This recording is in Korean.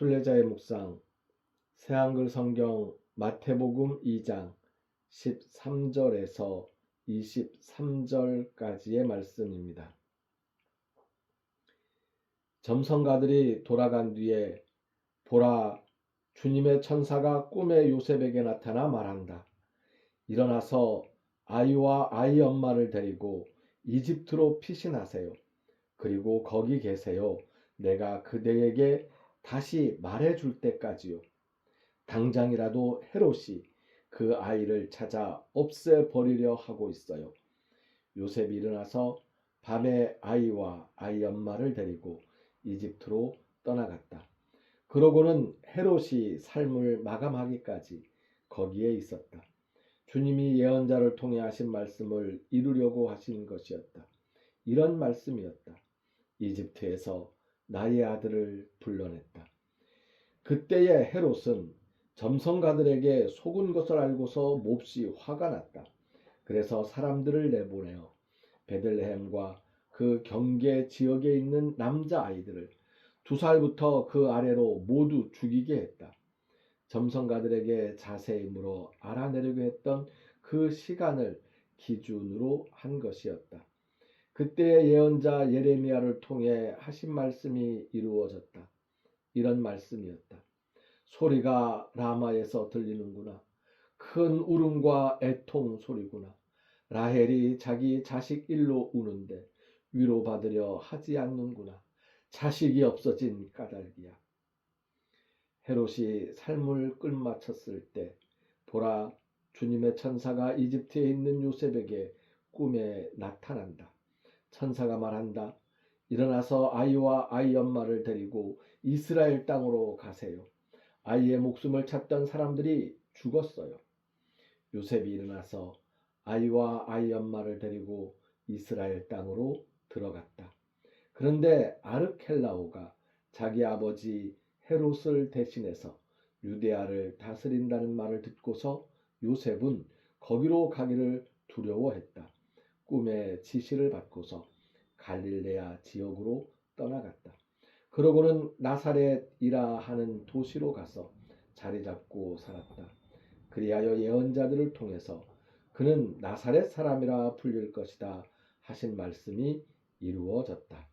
순례자의 묵상 새한글 성경 마태복음 2장 13절에서 23절까지의 말씀입니다. 점성가들이 돌아간 뒤에 보라 주님의 천사가 꿈에 요셉에게 나타나 말한다. 일어나서 아이와 아이 엄마를 데리고 이집트로 피신하세요. 그리고 거기 계세요. 내가 그대에게 다시 말해줄 때까지요. 당장이라도 헤롯이 그 아이를 찾아 없애버리려 하고 있어요. 요셉이 일어나서 밤에 아이와 아이 엄마를 데리고 이집트로 떠나갔다. 그러고는 헤롯이 삶을 마감하기까지 거기에 있었다. 주님이 예언자를 통해 하신 말씀을 이루려고 하신 것이었다. 이런 말씀이었다. 이집트에서 나의 아들을 불러냈다. 그때의 헤롯은 점성가들에게 속은 것을 알고서 몹시 화가 났다. 그래서 사람들을 내보내어 베들레헴과 그 경계 지역에 있는 남자 아이들을 두 살부터 그 아래로 모두 죽이게 했다. 점성가들에게 자세히 물어 알아내려고 했던 그 시간을 기준으로 한 것이었다. 그때의 예언자 예레미야를 통해 하신 말씀이 이루어졌다. 이런 말씀이었다. 소리가 라마에서 들리는구나. 큰 울음과 애통 소리구나. 라헬이 자기 자식 일로 우는데 위로받으려 하지 않는구나. 자식이 없어진 까닭이야. 헤롯이 삶을 끌마쳤을 때 보라 주님의 천사가 이집트에 있는 요셉에게 꿈에 나타난다. 천사가 말한다. 일어나서 아이와 아이 엄마를 데리고 이스라엘 땅으로 가세요. 아이의 목숨을 찾던 사람들이 죽었어요. 요셉이 일어나서 아이와 아이 엄마를 데리고 이스라엘 땅으로 들어갔다. 그런데 아르켈라오가 자기 아버지 헤롯을 대신해서 유대아를 다스린다는 말을 듣고서 요셉은 거기로 가기를 두려워했다. 꿈의 지시를 받고서 갈릴레아 지역으로 떠나갔다. 그러고는 나사렛이라 하는 도시로 가서 자리 잡고 살았다. 그리하여 예언자들을 통해서 그는 나사렛 사람이라 불릴 것이다 하신 말씀이 이루어졌다.